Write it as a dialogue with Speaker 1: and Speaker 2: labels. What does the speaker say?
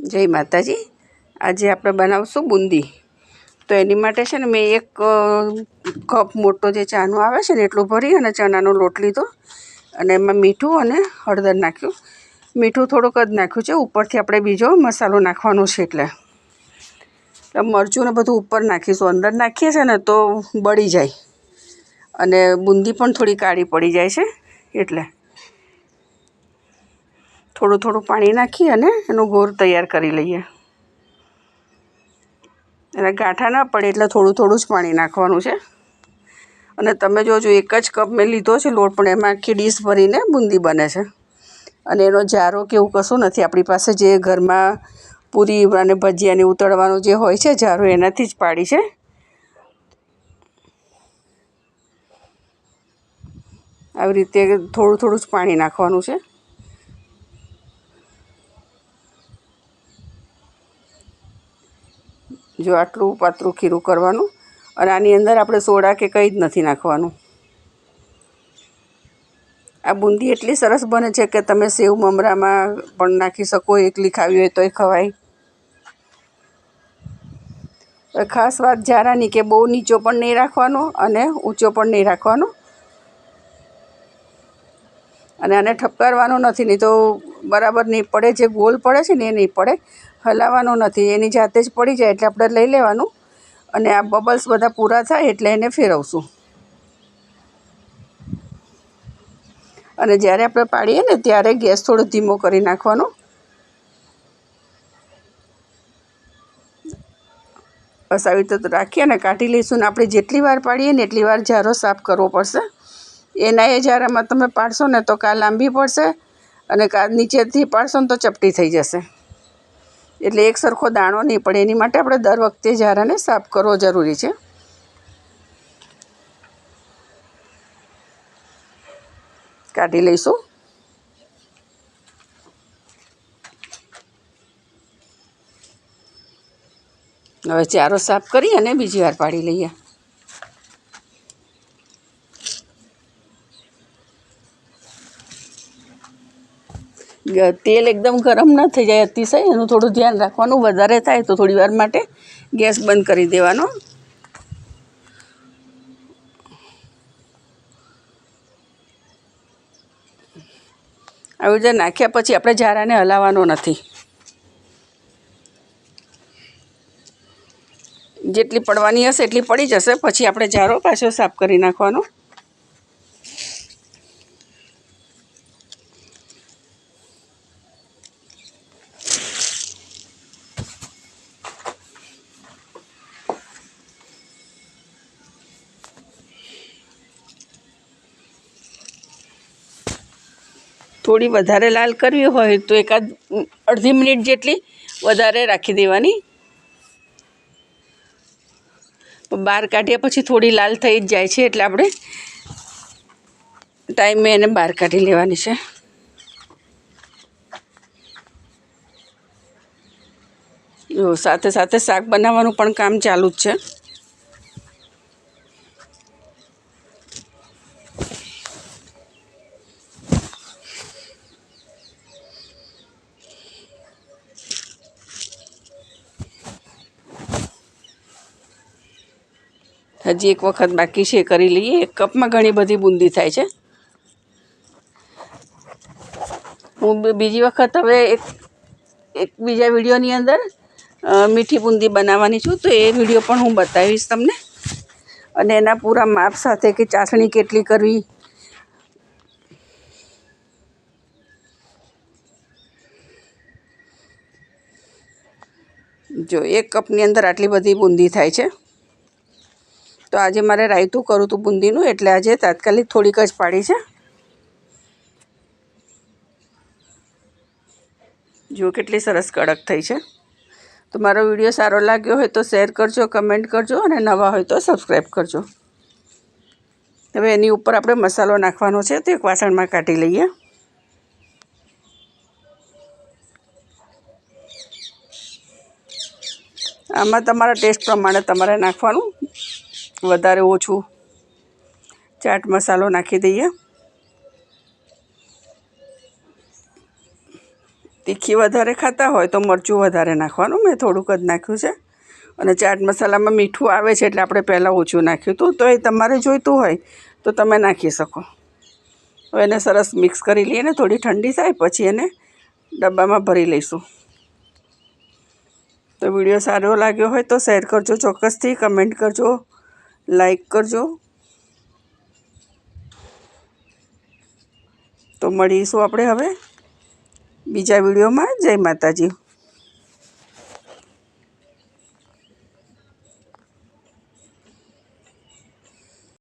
Speaker 1: જય માતાજી. આજે આપણે બનાવશું બુંદી. તો એની માટે છે ને મેં એક કપ મોટો જે ચાનો આવે છે ને એટલું ભરી અને ચણાનો લોટ લીધો. અને એમાં મીઠું અને હળદર નાખ્યું. મીઠું થોડુંક જ નાખ્યું છે. ઉપરથી આપણે બીજો મસાલો નાખવાનો છે એટલે. મરચું ને બધું ઉપર નાખીશું. અંદર નાખીએ છીએ ને તો બળી જાય. અને બુંદી પણ થોડી કાળી પડી જાય છે. એટલે થોડું થોડું પાણી નાખી અને એનો ગોળ તૈયાર કરી લઈએ. અને ગાંઠા ના પડે એટલે થોડું થોડું જ પાણી નાખવાનું છે. અને તમે જોજો એક જ કપ મેં લીધો છે લોટ, પણ એમાં આખી ડીશ ભરીને બુંદી બને છે. અને એનો જારો કે એવું કશું નથી. આપણી પાસે જે ઘરમાં પૂરી અને ભજીયાને ઉતળવાનું જે હોય છે જારો, એનાથી જ પાડી છે. આવી રીતે થોડું થોડું જ પાણી નાખવાનું છે. જો આટલું પાતળું ખીરું કરવાનું અને આની અંદર આપણે સોડા કે કંઈ જ નથી નાખવાનું. આ બુંદી એટલી સરસ બને છે કે તમે સેવ મમરામાં પણ નાખી શકો એકલી ખાવી હોય તોય ખવાય. ખાસ વાત જારાની કે બહુ નીચો પણ નહીં રાખવાનો અને ઊંચો પણ નહીં રાખવાનો. અને આને ઠપકારવાનો નથી, નહીં તો બરાબર નહીં પડે, જે ગોલ પડે છે ને એ નહીં પડે. હલાવવાનો નથી, એની જાતે જ પડી જાય એટલે આપણે લઈ લેવાનું. અને આ બબલ્સ બધા પૂરા થાય એટલે એને ફેરવશું. અને જ્યારે આપણે પાડીએ ને ત્યારે ગેસ થોડો ધીમો કરી નાખવાનો. બસ આવી રીતે રાખીએ અને કાઢી લઈશું ને આપણે જેટલી વાર પાડીએ ને એટલી વાર જારો સાફ કરવો પડશે. એના એ જારામાં તમે પાડશો ને તો કાલ લાંબી પડશે. અને નીચેથી પાડશો ને તો ચપટી થઈ જશે. એટલે એક સરખો દાણો નહીં પડે એની માટે આપણે દર વખતે જારાને સાફ કરવો જરૂરી છે. કાઢી લઈશું. હવે ચારો સાફ કરી અને બીજી વાર પાડી લઈએ. તેલ એકદમ ગરમ ન થઈ જાય અતિશય, એનું થોડું ધ્યાન રાખવાનું. વધારે થાય તો થોડી વાર માટે ગેસ બંધ કરી દેવાનો. આવી રીતે નાખ્યા પછી આપણે જારાને હલાવવાનો નથી. જેટલી પડવાની હશે એટલી પડી જશે. પછી આપણે જારો પાછો સાફ કરી નાખવાનો. થોડી વધારે લાલ કરવી હોય તો એકાદ અડધી મિનિટ જેટલી વધારે રાખી દેવાની. બહાર કાઢ્યા પછી થોડી લાલ થઈ જ જાય છે એટલે આપણે ટાઈમે એને બહાર કાઢી લેવાની છે. સાથે સાથે શાક બનાવવાનું પણ કામ ચાલુ જ છે. હજી એક વખત બાકી છે, કરી લઈએ. એક કપમાં ઘણી બધી બુંદી થાય છે. હું બીજી વખત હવે એક એક બીજા વિડીયોની અંદર મીઠી બુંદી બનાવવાની છું, તો એ વીડિયો પણ હું બતાવીશ તમને. અને એના પૂરા માપ સાથે કે ચાસણી કેટલી કરવી. જો, એક કપની અંદર આટલી બધી બુંદી થાય છે. તો આજે મારે રાયતું કરું હતું બુંદીનું, એટલે આજે તાત્કાલિક થોડીક જ પાડી છે. જુઓ કેટલી સરસ કડક થઈ છે. તો મારો વીડિયો સારો લાગ્યો હોય તો શેર કરજો, કમેન્ટ કરજો અને નવા હોય તો સબસ્ક્રાઈબ કરજો. હવે એની ઉપર આપણે મસાલો નાખવાનો છે, તો એક વાસણમાં કાઢી લઈએ. આમાં તમારા ટેસ્ટ પ્રમાણે તમારે નાખવાનું. વધારે ઓછું ચાટ મસાલો નાખી દઈએ. તીખી વધારે ખાતા હોય તો મરચું વધારે નાખવાનું. મેં થોડુંક જ નાખ્યું છે. અને ચાટ મસાલામાં મીઠું આવે છે એટલે આપણે પહેલાં ઓછું નાખ્યું હતું. તો એ તમારે જોઈતું હોય તો તમે નાખી શકો. હવે એને સરસ મિક્સ કરી લઈએ ને, થોડી ઠંડી થાય પછી એને ડબ્બામાં ભરી લઈશું. તો વીડિયો સારો લાગ્યો હોય તો શેર કરજો, ચોક્કસથી કમેન્ટ કરજો. લાઈક કરજો. તો મળીશું આપણે હવે બીજા વિડીયોમાં. જય માતાજી.